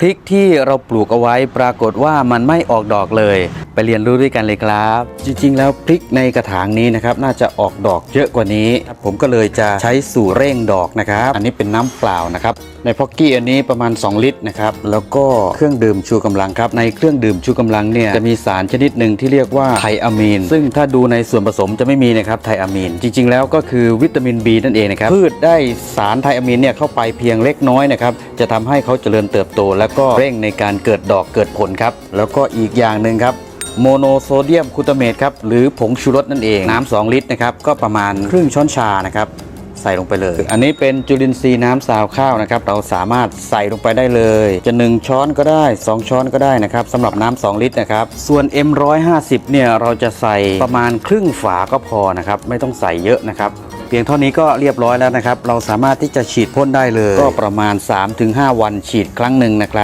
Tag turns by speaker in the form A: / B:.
A: พริกที่เราปลูกเอาไว้ปรากฏว่ามันไม่ออกดอกเลย ไปเรียนรู้ด้วยกันเลยครับ จริงๆ แล้วพริกในกระถางนี้นะครับน่าจะออกดอกเยอะกว่านี้ ผมก็เลยจะใช้สู่เร่งดอกนะครับ อันนี้เป็นน้ำเปล่านะครับ ในพ็อกกี้อันนี้ประมาณ 2 ลิตรนะครับแล้วก็เครื่องดื่มชูกำลังครับในเครื่องดื่มชูกำลังเนี่ยจะมีสารชนิดหนึ่งที่เรียกว่าไทอะมีน ซึ่งถ้าดูในส่วนผสมจะไม่มีนะครับไทอะมีน จริง ๆ แล้วก็คือวิตามิน B นั่นเองนะครับพืชได้สารไทอะมีนเนี่ยเข้าไปเพียงเล็กน้อยนะครับจะทำให้เขาเจริญเติบโตแล้แล้วก็เร่งในการเกิดดอกเกิดผลครับ แล้วก็อีกอย่างหนึ่งครับโมโนโซเดียมกลูตาเมตครับหรือผงชูรสนั่นเอง น้ำ2ลิตรนะครับก็ประมาณครึ่งช้อนชานะครับใส่ลงไปเลย อันนี้เป็นจุลินทรีย์น้ำซาวข้าวนะครับ เราสามารถใส่ลงไปได้เลย จะ 1 ช้อนก็ได้ 2 ช้อนก็ได้นะครับสำหรับน้ำ2ลิตรนะครับ ส่วน M150 เนี่ยเราจะใส่ประมาณครึ่งฝาก็พอนะครับ ไม่ต้องใส่เยอะนะครับ เพียงเท่านี้ก็เรียบร้อยแล้วนะครับ เราสามารถที่จะฉีดพ่นได้เลย ก็ประมาณ 3-5 วันฉีดครั้งหนึ่งนะครับ